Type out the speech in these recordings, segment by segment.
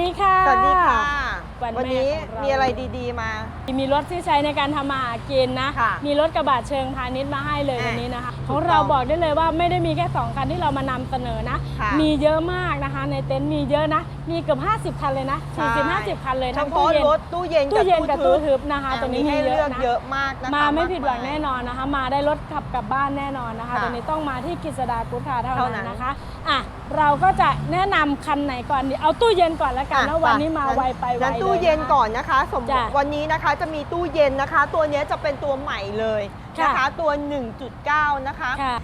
ดีค่ะ สวัสดีค่ะ วันแม่วันนี้ของเรามีมีอะไรดีๆมา มีรถที่ใช้ในการทำมาหากินนะ ค่ะมีรถกระบะเชิงพาณิชย์มาให้เลยอะวันนี้นะคะถูขกองต้องเราบอกได้เลยว่าไม่ได้มีแค่สองคันที่เรามานำเสนอนะ ค่ะมีเยอะมากนะคะ ในเต็นท์มีเยอะนะ มีเกือบ50 คันเลยนะใช่ 40 50 คันเลยเฉทั้งพาะตู้เย็นรถตู้เย็นตู้เย็นกับตู้ทึบบนะคะอะตัวนี้มีมีให้เยเลือกอะนะ เยอะมากนะคะมาไม่ผิดหวังากมายแน่นอนนะคะ มาได้รถขับกลับบ้านแน่นอนนะคะค่ะตัวนี้ต้องมาที่กฤษดากุ๊ดคาร์เท่าเท่านั้นั้นนนะคะอะเราก็จะแนะนำคันไหนก่อนดีเอาตู้เย็นก่อนแล้วกันอะแล้ววันนี้มางั้ไวไปไวงั้นเลยตู้เย็นนะคะก่อนนะคะ สมมติจ้ะวันนี้นะคะจะมีตู้เย็นนะคะ ตัวเนี้ยจะเป็นตัวใหม่เลยนะคะ ค่ะ ตัว 1.9 นะคะ ค่ะ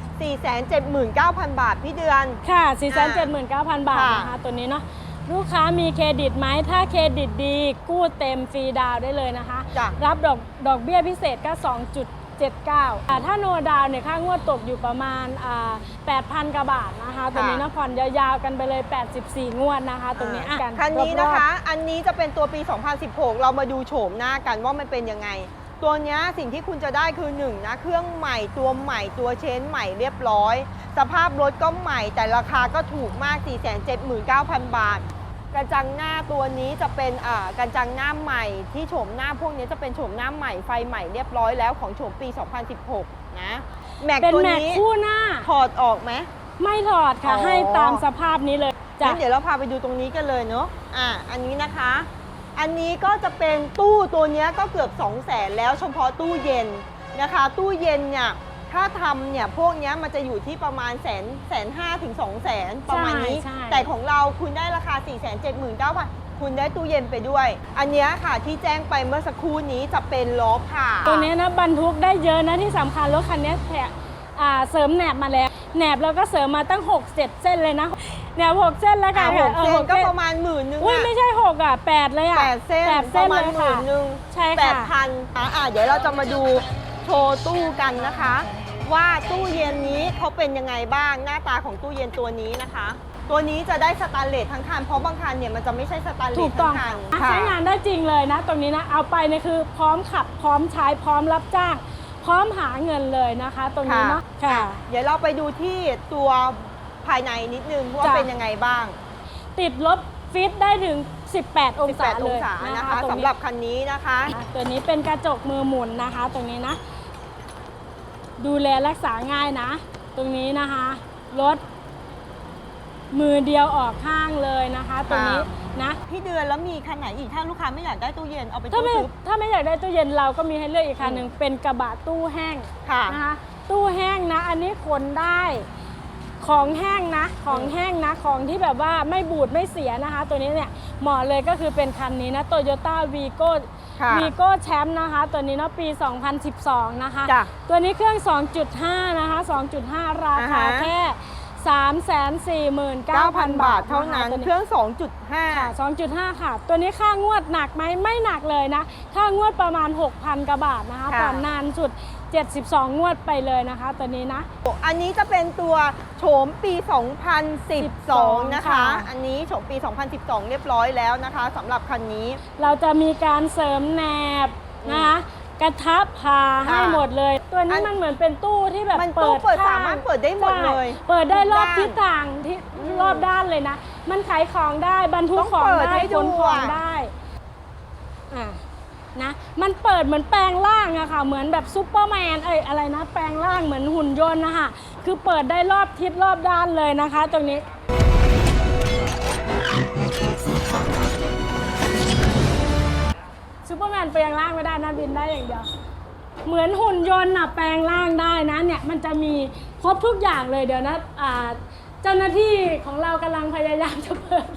479,000 บาทพี่เดือน ค่ะ 4 7 9 0 0 0 บาทค่ะ นะคะตัวนี้เนาะ ลูกค้ามีเครดิตไหม ถ้าเครดิตดี กู้เต็มฟรีดาวน์ได้เลยนะคะ จ้ะ รับดอกดอกเบี้ยพิเศษก็ 2.79อ่าถ้าโนดาวน์เนี่ยค่างวดตกอยู่ประมาณอ่า8,000กว่าบาทนะคะตัวนี้นะผ่อนยาวๆกันไปเลย 84 งวดนะคะ ตรงนี้อะคันนี้รนะอบๆคะ อันนี้จะเป็นตัวปี 2016 เรามาดูโฉมหน้ากันว่ามันเป็นยังไง ตัวเนี้ยสิ่งที่คุณจะได้คือ1นงนะเครื่องใหม่ตัวใหม่ตัวเชนใหม่เรียบร้อย สภาพรถก็ใหม่แต่ราคาก็ถูกมาก 479,000 บาท กระจังหน้าตัวนี้จะเป็นอ่ากระจังหน้าใหม่ที่โฉมหน้าพวกนี้จะเป็นโฉมหน้าใหม่ไฟใหม่เรียบร้อยแล้วของโฉมปี 2016 นะแม็กเป็นตัวแม็กนี้คู่หน้าถอดออกไหมไม่ถอดค่ะอ๋อให้ตามสภาพนี้เลยจ้ะงั้นเดี๋ยวเราพาไปดูตรงนี้กันเลยเนาะอะอันนี้นะคะ อันนี้ก็จะเป็นตู้ตัวเนี้ยก็เกือบ2 0 0แสนแล้วเฉพาะตู้เย็นนะคะ ตู้เย็นเนี่ย ถ้าทำเนี่ยพวกเนี้ยมันจะอยู่ที่ประมาณแสนแสนห้าถึงสองแสนประมาณนี้ ใช่ใช่ แต่ของเราคุณได้ราคา 4 7 9 0 0 0บาทคุณได้ตู้เย็นไปด้วย อันเนี้ยค่ะที่แจ้งไปเมื่อสักครู่นี้จะเป็นล้อผ่า ตัวนี้นะบรรทุกได้เยอะนะที่สำคัญรถคันนี้แถมอ่าเสริมแหนบมาแล้วแหนบแล้วก็เสริมมาตั้ง 6 7 เส้นเลยนะแหนบ6เส้นแล้วกัอะนหกออเส้นหก็ส้ประมาณหมื่นนึงอุ้ยอะไม่ใช่ 6 อะ 8 เลยอะแปดเส้นแปดปเส้นระมาณเลยหมื่ค่ะนหนึ่งใช่ค่ะ แปดพันอะอะเดี๋ยวเราจะมาดูโชว์ตู้กันนะคะ ว่าตู้เย็นนี้เขาเป็นยังไงบ้างหน้าตาของตู้เย็นตัวนี้นะคะ ตัวนี้จะได้สแตนเลสทั้งคันเพราะบางคันเนี่ยมันจะไม่ใช่สแตนเลถูสกต้ทั้องงคันค่ะใช้งานได้จริงเลยนะ ตรงนี้นะ เอาไปเนี่ยคือพร้อมขับ พร้อมใช้ พร้อมรับจ้าง พร้อมหาเงินเลยนะคะ ตรงนี้เนาะ ค่ะ เดี๋ยวเราไปดูที่ตัวภายในนิดนึงว่าจ้ะ เป็นยังไงบ้างติดลบฟิตได้ถึง 18 องศา18เลองยศานะคะตงสำนี้หรับคันนี้นะคะ อะตัวนี้เป็นกระจกมือหมุนนะคะ ตรงนี้นะ ดูแลรักษาง่ายนะ ตรงนี้นะคะรถมือเดียวออกข้างเลยนะคะ ตรงนี้ค่ะนะพี่เดือนแล้วมีคันไหนอีกถ้าลูกค้าไม่อยากได้ตู้เย็นเอาไปถ้าตู้ไม่ทึบ ถ้าไม่อยากได้ตู้เย็นเราก็มีให้เลือกอีกคันหนึ่งเป็นกระบะตู้แห้งค่ะ นะคะตู้แห้งนะ อันนี้ขนได้ ของแห้งนะ ของแห้งนะ ของที่แบบว่าไม่บูดไม่เสียนะคะ ตัวนี้เนี่ยเหมาะเลยก็คือเป็นคันนี้นะโตโยต้าวีโก้ค่ะวีโก้แชมป์นะคะ ตัวนี้เนาะปี 2012 นะคะ จ้ะตัวนี้เครื่อง 2.5 นะคะ 2.5 ราคาอ่าฮะ แค่ 349,000 9,000 บาทเท่านั้นตัว เครื่อง ค่ะ2.5 2.5 ค่ะ ตัวนี้ค่างวดหนักไหมไม่หนักเลยนะ ค่างวดประมาณ 6,000กว่าบาทนะคะค่ะ ผ่อนนานสุด 72 งวดไปเลยนะคะตัวนี้นะ อันนี้จะเป็นตัวโฉมปี 2012 นะคะ ค่ะ อันนี้โฉมปี 2012 เรียบร้อยแล้วนะคะสำหรับคันนี้ เราจะมีการเสริมแหนบนะคะกระทับพาค่ะให้หมดเลย ตัวอันี้นมันเหมือนเป็นตู้ที่แบบมันตู้เปิดข้งสามารถเปิดได้หมดเลยใช่เปิดได้รอบทุกด้านทิศทางที่อืมรอบด้านเลยนะ มันขายของได้บรรทุกต้องของเปิดได้ให้ขดูนของอะได้อะ นะ มันเปิดเหมือนแปลงร่างอะค่ะ เหมือนแบบซูเปอร์แมน เอ้ยอะไรนะ แปลงร่างเหมือนหุ่นยนต์นะคะคือเปิดได้รอบทิศรอบด้านเลยนะคะ ตรงนี้ซูเปอร์แมนแปลงร่างไม่ได้นะบินได้อย่างเดียว เหมือนหุ่นยนต์น่ะแปลงร่างได้นะเนี่ยมันจะมีครบทุกอย่างเลยเดี๋ยวนะอ่าเจ้าหน้าที่ของเรากำลังพยายามจะเปิด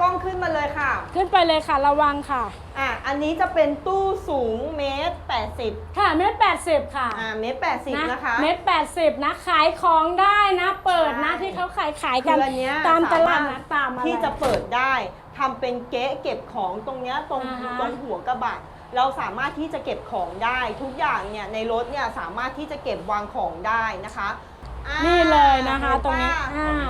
กล้องขึ้นมาเลยค่ะ ขึ้นไปเลยค่ะระวังค่ะ อะ อันนี้จะเป็นตู้สูงเมตร80ค่ะเมตรแปดสิบค่ะอ่าเมตร80นะคะ เมตรแปดสิบนะขายของได้นะ เปิดนะใช่ ที่เขาขายขายกัน คืออันเนี้ยตามตลาดสรถนะตามอะไร ที่จะเปิดได้ทำเป็นเก๊ะเก็บของตรงเนี้ยตรงอ่าฮะ ตรงหัวกระบะเราสามารถที่จะเก็บของได้ทุกอย่างเนี่ยในรถเนี่ยสามารถที่จะเก็บวางของได้นะคะอ่านี่เลยนะคะห็ตรงนี้ปะอ่า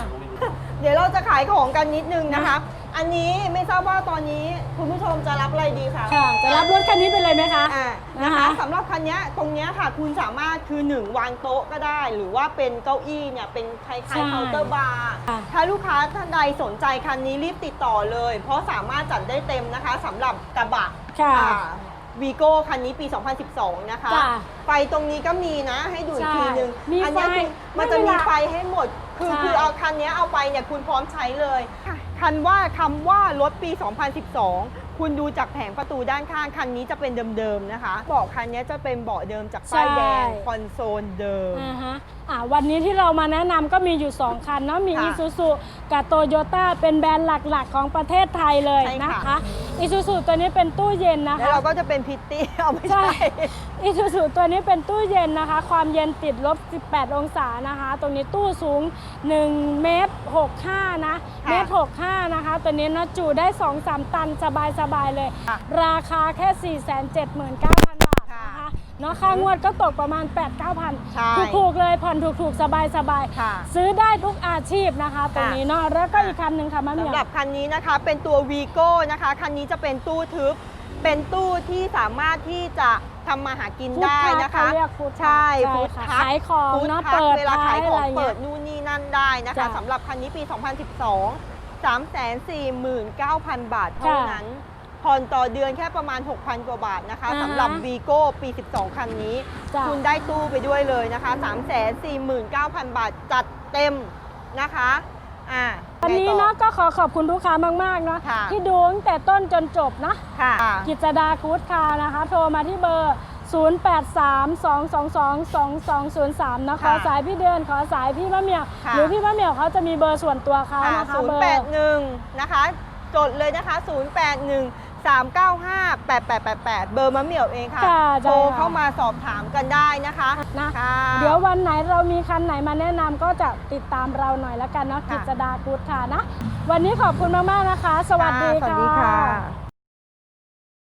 เดี๋ยวเราจะขายของกันนิดนึงนะคะน อันนี้ไม่ทราบว่าตอนนี้คุณผู้ชมจะรับอะไรดีคะค่ะ จะรับรถคันนี้ไปเลยไหมคะ อ่านะนะคะคะสำหรับคันเนี้ยตรงเนี้ยค่ะ คุณสามารถคือหนึ่งวางโต๊ะก็ได้ หรือว่าเป็นเก้าอี้เนี่ยเป็นคล้ายใช่ๆเคาน์เตอร์บาร์ค่ะ ถ้าลูกค้าท่านใดสนใจคันนี้รีบติดต่อเลย เพราะสามารถจัดได้เต็มนะคะสำหรับกระบะ ค่ะ วีโก้คันนี้ปี 2012 นะคะ จ้ะไฟตรงนี้ก็มีนะ ให้ดูอีกใช่ทีนึง มีอัเนี้ยไฟคือมันจะไม่มีเป็นไรไฟให้หมด คือใช่ คือเอาคันเนี้ยเอาไปเนี่ยคุณพร้อมใช้เลยคั นว่าคำว่ารถปี 2012 คุณดูจากแผงประตูด้านข้างคันนี้จะเป็นเดิมๆนะคะเบาะคันเนี้ยจะเป็นเบาะเดิมจากป้ายแดงใช่ คอนโซลเดิม อ่าฮะอ่าวันนี้ที่เรามาแนะนำก็มีอยู่ 2 คันเนาะมี ค่ะอีซูซูกับโตโยต้าเป็นแบรนด์หลักๆ ของประเทศไทยเลยใช่นะค่ะ คะ อีซูซูตัวนี้เป็นตู้เย็นนะแล้วคะ เราก็จะเป็นพิตตี้ เอาไม่ใช่ ใช่ อีซูซูตัวนี้เป็นตู้เย็นนะคะ ความเย็นติดลบ 18 องศานะคะ ตรงนี้ตู้สูง 1 เมตร 65 นะ ค่ะเมตร 65 นะคะ ตัวนี้นะจุได้ 2-3 ตันสบายๆเลย ค่ะ ราคาแค่ 479,000บาทนะคะค่ะ เนาะค่างวดก็ตกประมาณ 8-9,000ใช่ถูกๆเลยผ่อนถูกๆ สบายค่ะๆซื้อได้ทุกอาชีพนะคะตรงนี้เนาะแล้วก็อีกคันหนึ่งค่ะมะเหมีสำยหรับคันนี้นะคะเป็นตัววีโก้นะคะ คันนี้จะเป็นตู้ทึบ เป็นตู้ที่สามารถที่จะทำมาหากินฟู้ดได้ทรัคนะคะ เขาเรียกฟู้ดทรัคใช่ใช่ฟู้ดค่ะทัคขายของฟู้ดเนอะทัคเปิดเวลาขายของท้ายอะไรเงี้ยเปิดนู่นนี่นั่นได้นะคะจ้ะสำหรับคันนี้ปี 2012 349,000 บาทเท่าค่ะ นั้น ผ่อนต่อเดือนแค่ประมาณ 6,000 กว่าบาทนะคะอ่าฮะสำหรับวีโก้ปี 12 คันนี้ จ้ะ คุณได้ตู้ไปด้วยเลยนะคะ 349,000 บาทจัดเต็มนะคะอ่าวันนี้ไงต่อเนาะก็ขอขอบคุณลูกค้ามากๆเนาะค่ะ ที่ดูตั้งแต่ต้นจนจบนะ ค่ะ กิจดาคูดคาร์นะคะ โทรมาที่เบอร์ 0832222203 นะขอค่ะสายพี่เดือนขอสายพี่มะเหมียวค่ะ หรือพี่มะเหมียวเขาจะมีเบอร์ส่วนตัวเขาค่ะนะคะเบอร์ 081 นะคะ จดเลยนะคะ 081 395 8888 เบอร์มะเหมี่ยวเองค่ะค่ะโทรได้ค่ะ เข้ามาสอบถามกันได้นะคะนะค่ะ เดี๋ยววันไหนเรามีคันไหนมาแนะนำก็จะติดตามเราหน่อยละกันเนาะค่ะ กิจดาคูดคาร์นะ วันนี้ขอบคุณมาก ๆ นะคะ สวัสดี ค่ะสวัสดีค่ะ